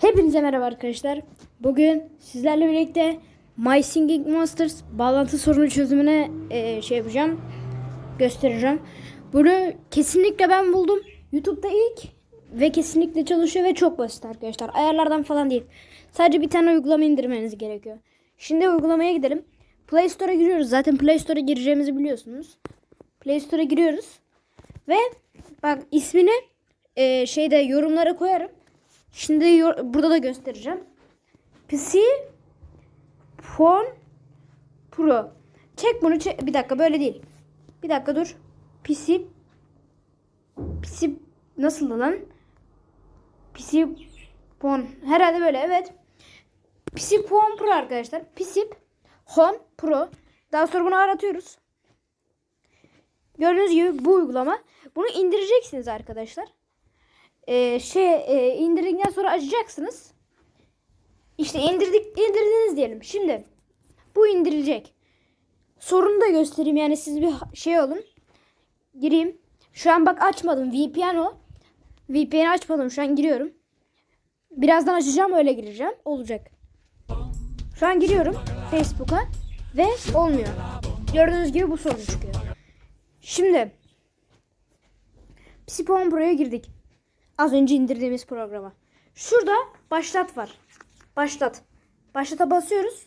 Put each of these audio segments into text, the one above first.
Hepinize merhaba arkadaşlar. Bugün sizlerle birlikte My Singing Monsters bağlantı sorunu çözümüne e, şey yapacağım. Göstereceğim. Bunu kesinlikle ben buldum. YouTube'da ilk ve kesinlikle çalışıyor ve çok basit arkadaşlar. Ayarlardan falan değil. Sadece bir tane uygulama indirmeniz gerekiyor. Şimdi uygulamaya gidelim. Play Store'a giriyoruz. Zaten Play Store'a gireceğimizi biliyorsunuz. Play Store'a giriyoruz. Ve bak ismini e, şeyde yorumlara koyarım. Şimdi burada da göstereceğim. PC Phone Pro. Çek bunu çek. Bir dakika böyle değil. Bir dakika dur. PC PC nasıl lan? PC Phone. Herhalde böyle evet. PC Phone Pro arkadaşlar. PC Home Pro. Daha sonra bunu aratıyoruz. Gördüğünüz gibi bu uygulama. Bunu indireceksiniz arkadaşlar e, şey e, indirdikten sonra açacaksınız. İşte indirdik indirdiniz diyelim. Şimdi bu indirilecek. Sorunu da göstereyim yani siz bir şey olun. Gireyim. Şu an bak açmadım. VPN o. VPN açmadım. Şu an giriyorum. Birazdan açacağım öyle gireceğim. Olacak. Şu an giriyorum Facebook'a ve olmuyor. Gördüğünüz gibi bu sorun çıkıyor. Şimdi Psipon Pro'ya girdik. Az önce indirdiğimiz programa. Şurada başlat var. Başlat. Başlata basıyoruz.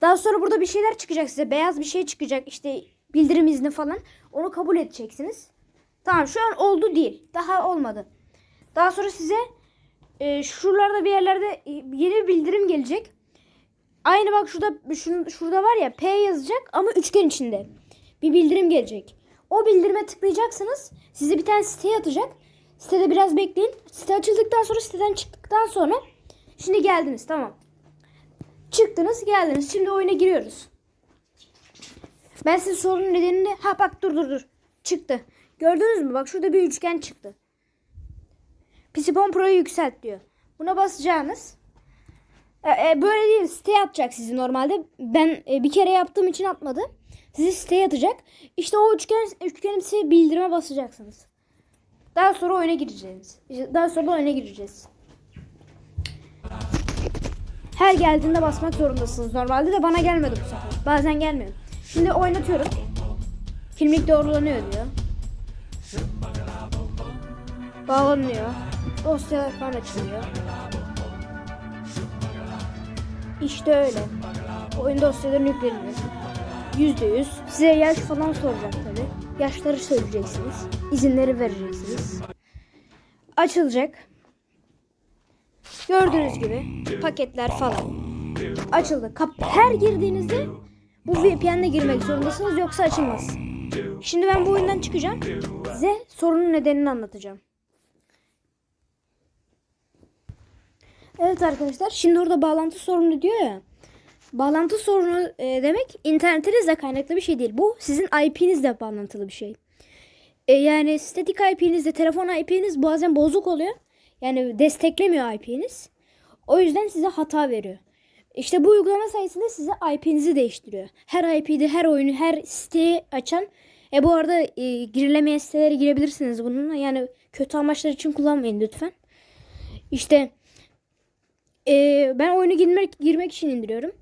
Daha sonra burada bir şeyler çıkacak size. Beyaz bir şey çıkacak. İşte bildirim izni falan. Onu kabul edeceksiniz. Tamam şu an oldu değil. Daha olmadı. Daha sonra size e, şuralarda bir yerlerde e, yeni bir bildirim gelecek. Aynı bak şurada şun- şurada var ya P yazacak ama üçgen içinde. Bir bildirim gelecek. O bildirime tıklayacaksınız. Size bir tane siteye atacak. Sitede biraz bekleyin. Site açıldıktan sonra siteden çıktıktan sonra şimdi geldiniz tamam. Çıktınız geldiniz. Şimdi oyuna giriyoruz. Ben size sorunun nedenini ha bak dur dur dur. Çıktı. Gördünüz mü? Bak şurada bir üçgen çıktı. Pisipon Pro'yu yükselt diyor. Buna basacağınız. E, e, böyle değil siteye atacak sizi normalde. Ben e, bir kere yaptığım için atmadı. Sizi siteye atacak. İşte o üçgen üçgenimsi bildirime basacaksınız. Daha sonra oyuna gireceğiz. Daha sonra oyuna gireceğiz. Her geldiğinde basmak zorundasınız. Normalde de bana gelmedi bu sefer. Bazen gelmiyor. Şimdi oynatıyorum. Kimlik doğrulanıyor diyor. Bağlanıyor. Dosyalar falan açılıyor. İşte öyle. Oyun dosyalarını yükleniyor. Yüzde yüz. Size yaş falan soracak tabi. Yaşları söyleyeceksiniz. İzinleri vereceksiniz. Açılacak. Gördüğünüz gibi paketler falan. Açıldı. Kap her girdiğinizde bu VPN'le girmek zorundasınız yoksa açılmaz. Şimdi ben bu oyundan çıkacağım. Size sorunun nedenini anlatacağım. Evet arkadaşlar şimdi orada bağlantı sorunu diyor ya. Bağlantı sorunu e, demek internetinizle kaynaklı bir şey değil. Bu sizin IP'nizle bağlantılı bir şey. E, yani statik IP'nizle telefon IP'niz bazen bozuk oluyor. Yani desteklemiyor IP'niz. O yüzden size hata veriyor. İşte bu uygulama sayesinde size IP'nizi değiştiriyor. Her IP'de her oyunu her siteyi açan e bu arada e, girilemeyen sitelere girebilirsiniz bununla. Yani kötü amaçlar için kullanmayın lütfen. İşte e, ben oyunu girmek, girmek için indiriyorum.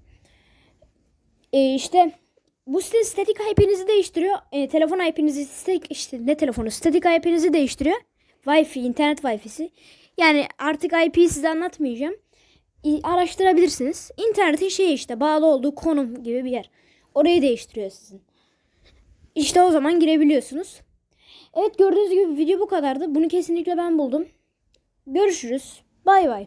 E, işte bu site statik IP'nizi değiştiriyor. E, telefon IP'nizi statik işte ne telefonu statik IP'nizi değiştiriyor. Wi-Fi, internet Wi-Fi'si. Yani artık IP'yi size anlatmayacağım. İ- araştırabilirsiniz. İnternetin şey işte bağlı olduğu konum gibi bir yer. Orayı değiştiriyor sizin. İşte o zaman girebiliyorsunuz. Evet gördüğünüz gibi video bu kadardı. Bunu kesinlikle ben buldum. Görüşürüz. Bay bay.